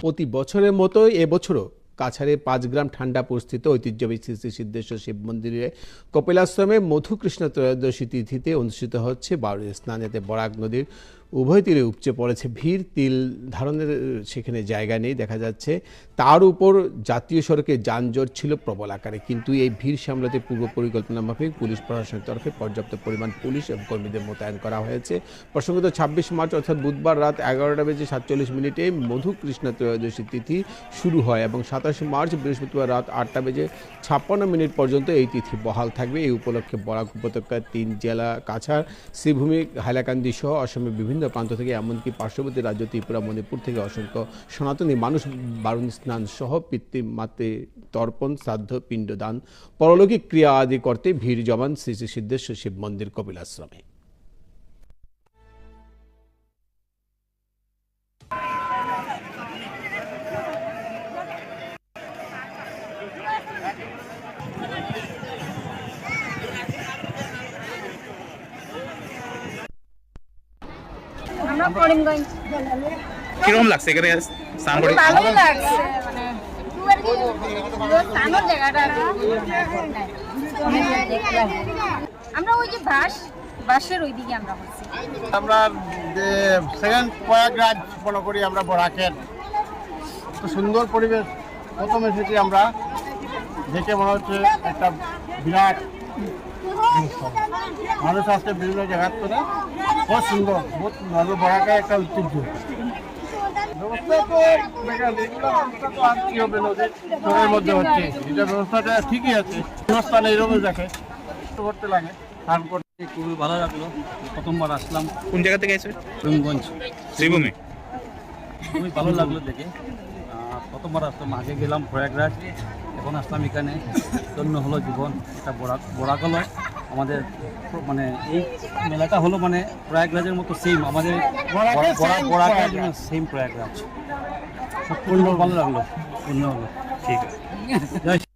প্রতি বছরের মতোই এবছরও কাছাড়ে পাঁচ গ্রাম ঠান্ডা পরিস্থিত ঐতিহ্যবাহী শ্রী সিদ্ধেশ্বর শিব মন্দিরে কপিলাশ্রমে মধুকৃষ্ণ ত্রয়োদশী তিথিতে অনুষ্ঠিত হচ্ছে বারুই স্নান, এতে বরাক নদীর উভয় তীরে উপচে পড়েছে ভিড়, তিল ধারণের সেখানে জায়গা নেই, দেখা যাচ্ছে। তার উপর জাতীয় সড়কে যানজট ছিল প্রবল আকারে, কিন্তু এই ভিড় সামলাতে পূর্ব পরিকল্পনা মাফিক পুলিশ প্রশাসনের তরফে পর্যাপ্ত পরিমাণ পুলিশ এবং কর্মীদের মোতায়েন করা হয়েছে। প্রসঙ্গত ছাব্বিশ মার্চ অর্থাৎ বুধবার রাত এগারোটা বেজে সাতচল্লিশ মিনিটে মধু কৃষ্ণ ত্রয়োদশী তিথি শুরু হয় এবং সাতাশে মার্চ বৃহস্পতিবার রাত আটটা বেজে ছাপ্পান্ন মিনিট পর্যন্ত এই তিথি বহাল থাকবে। এই উপলক্ষে বরাক উপত্যকার তিন জেলা কাছাড়, শ্রীভূমি, হাইলাকান্দি সহ অসমের বিভিন্ন প্রান্ত থেকে, এমনকি পার্শ্ববর্তী রাজ্য ত্রিপুরা, মণিপুর থেকে অসংখ্য সনাতনী মানুষ বারুণী স্নান সহ পিতৃমাতে তর্পণ, শ্রাদ্ধ, পিণ্ডদান, পরলৌকিক ক্রিয়া আদি করতে ভিড় জমান শ্রী শ্রী সিদ্ধেশ্বর শিব মন্দির, কপিলাশ্রমে। করিমগঞ্জ কীরকম লাগছে এখানে স্নান করে ভালোই লাগছে মানে স্থানের জায়গাটা আমরা ওই যে বাস বাসের ওই আমরা হচ্ছি আমরা সেকেন্ড প্রয়াগরাজ মনে করি আমরা বরাকের। তো সুন্দর পরিবেশ প্রথম এসেছি আমরা। দেখে মনে হচ্ছে একটা বিরাট। মানুষ আসছে বিভিন্ন জায়গার থেকে বহুত সুন্দর বহুত ভালো বরাকের একটা ঐতিহ্য। ব্যবস্থা তো দেখা যায়, এগুলো ব্যবস্থা তো আর কি হবে নদীর চরের মধ্যে হচ্ছে। এটা ব্যবস্থাটা ঠিকই আছে। স্থানে এরকম দেখে করতে লাগে স্নান করতে। খুবই ভালো লাগল। প্রথমবার আসলাম। কোন জায়গা থেকে এসে শ্রীভূমি। খুবই ভালো লাগল দেখে। প্রথমবার আসলাম আগে গেলাম প্রয়াগরাজ এখন আসলাম এখানে। ধন্য হলো জীবন এটা বরাক বরাক হলো। আমাদের মানে এই মেলাটা হলো মানে প্রয়াগরাজের মতো সেম আমাদের প্রয়াগরাজ। সেম প্রয়াগরাজ। সব পূর্ণ ভালো লাগল। পূর্ণ হলো। ঠিক আছে।